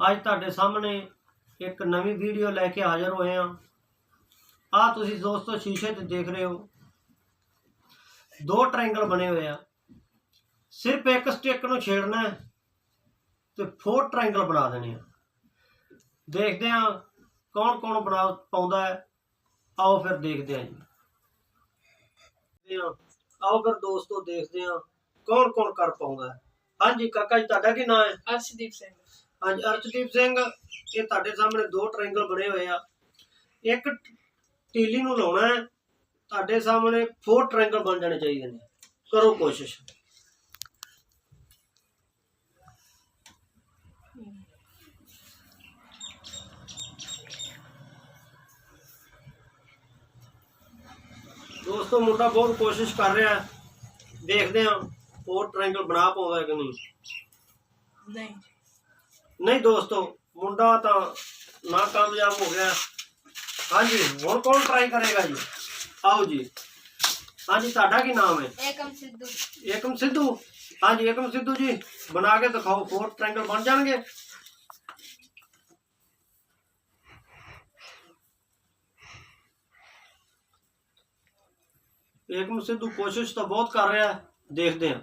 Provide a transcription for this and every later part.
ਅੱਜ ਤੁਹਾਡੇ ਸਾਹਮਣੇ ਇੱਕ ਨਵੀਂ ਵੀਡੀਓ ਲੈ ਕੇ ਹਾਜ਼ਰ ਹੋਏ ਹਾਂ। ਆ ਤੁਸੀਂ ਦੋਸਤੋ ਸ਼ੀਸ਼ੇ ਤੇ ਦੇਖ ਰਹੇ ਹੋ। ਦੋ ਟ੍ਰਾਇੰਗਲ ਬਣੇ ਹੋਏ ਆ। ਸਿਰਫ ਇੱਕ ਸਟਿਕ ਨੂੰ ਛੇੜਨਾ ਹੈ ਤੇ ਫੋਰ ਟ੍ਰਾਇੰਗਲ ਬਣਾ ਦੇਣੇ ਆ। ਦੇਖਦੇ ਹਾਂ ਕੌਣ ਕੌਣ ਬਣਾ ਪਾਉਂਦਾ ਹੈ। ਆਓ ਫਿਰ ਦੇਖਦੇ ਹਾਂ ਜੀ। ਆਓ ਫਿਰ ਦੋਸਤੋ ਦੇਖਦੇ ਹਾਂ ਕੌਣ ਕੌਣ ਕਰ ਪਾਉਂਦਾ ਹਾਂਜੀ ਕਾਕਾ ਜੀ, ਤੁਹਾਡਾ ਕੀ ਨਾਮ ਹੈ? ਅਰਸ਼ਦੀਪ ਸਿੰਘ। ਹਾਂਜੀ ਅਰਸ਼ਦੀਪ ਸਿੰਘ, ਇਹ ਤੁਹਾਡੇ ਸਾਹਮਣੇ ਦੋ ਟ੍ਰਾਇੰਗਲ ਬਣੇ ਹੋਏ ਆ। ਇੱਕ ਟੀਲੀ ਨੂੰ ਲਾਉਣਾ ਹੈ, ਤੁਹਾਡੇ ਸਾਹਮਣੇ ਫੋਰ ਟ੍ਰਾਇੰਗਲ ਬਣ ਜਾਣੇ ਚਾਹੀਦੇ ਨੇ। ਕਰੋ ਕੋਸ਼ਿਸ਼। ਦੋਸਤੋ, ਮੁੰਡਾ ਬਹੁਤ ਕੋਸ਼ਿਸ਼ ਕਰ ਰਿਹਾ ਦੇਖਦੇ ਹਾਂ ਫੋਰ ਟ੍ਰਾਇੰਗਲ ਬਣਾ ਪਾਉਂਦਾ ਕਿ ਨਹੀਂ। ਨਹੀਂ। ਨਹੀਂ ਦੋਸਤੋ ਮੁੰਡਾ ਤਾਂ ਨਾ ਕਾਮਯਾਬ ਹੋ ਗਿਆ। ਹਾਂਜੀ ਹੁਣ ਕੌਣ ਟਰਾਈ ਕਰੇਗਾ ਜੀ? ਆਓ ਜੀ। ਹਾਂਜੀ ਤੁਹਾਡਾ ਕੀ ਨਾਮ ਹੈ? ਏਕਮ ਸਿੱਧੂ। ਏਕਮ ਸਿੱਧੂ? ਹਾਂਜੀ ਏਕਮ ਸਿੱਧੂ ਜੀ ਬਣਾ ਕੇ ਦਿਖਾਓ ਫੋਰ ਟ੍ਰਾਇੰਗਲ ਬਣ ਜਾਣਗੇ? ਏਕਮ ਸਿੱਧੂ ਕੋਸ਼ਿਸ਼ ਤਾਂ ਬਹੁਤ ਕਰ ਰਿਹਾ ਦੇਖਦੇ ਹਾਂ।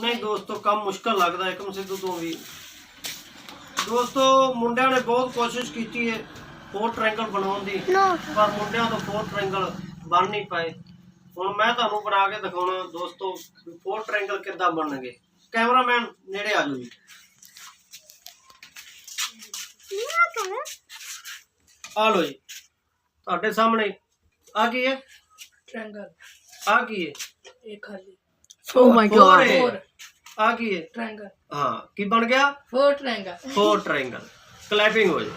ਨਹੀਂ ਦੋਸਤੋ ਕੰਮ ਮੁਸ਼ਕਲ ਲੱਗਦਾ ਹੈ ਏਕਮ ਸਿੱਧੂ ਤੋਂ ਵੀ। ਦੋਸਤੋ ਮੁੰਡਿਆਂ ਨੇ ਬਹੁਤ ਕੋਸ਼ਿਸ਼ ਕੀਤੀ ਹੈ ਫੋਰ ਟ੍ਰਾਇੰਗਲ ਬਣਾਉਣ ਦੀ ਪਰ ਮੁੰਡਿਆਂ ਤੋਂ ਫੋਰ ਟ੍ਰਾਇੰਗਲ ਬਣ ਨਹੀਂ ਪਏ। ਹੁਣ ਮੈਂ ਤੁਹਾਨੂੰ ਬਣਾ ਕੇ ਦਿਖਾਉਣਾ ਦੋਸਤੋ ਫੋਰ ਟ੍ਰਾਇੰਗਲ ਕਿੱਦਾਂ ਬਣਨਗੇ। ਕੈਮਰਾਮੈਨ ਨੇੜੇ ਆ ਜਾਓ ਜੀ। ਆ ਲਓ ਜੀ। ਤੁਹਾਡੇ ਸਾਹਮਣੇ ਆ ਕੀ ਹੈ ਟ੍ਰਾਇੰਗਲ ਆ ਕੀ ਹੈ ਇਹ ਖਾਲੀ। Oh my Four god. ਹੈ। ਆ ਕੀ ਹੈ ਟ੍ਰਾਇੰਗਲ ਹਾਂ ਕੀ ਬਣ ਗਿਆ? Four triangle four triangle clapping ਹੋ ਜਾਏ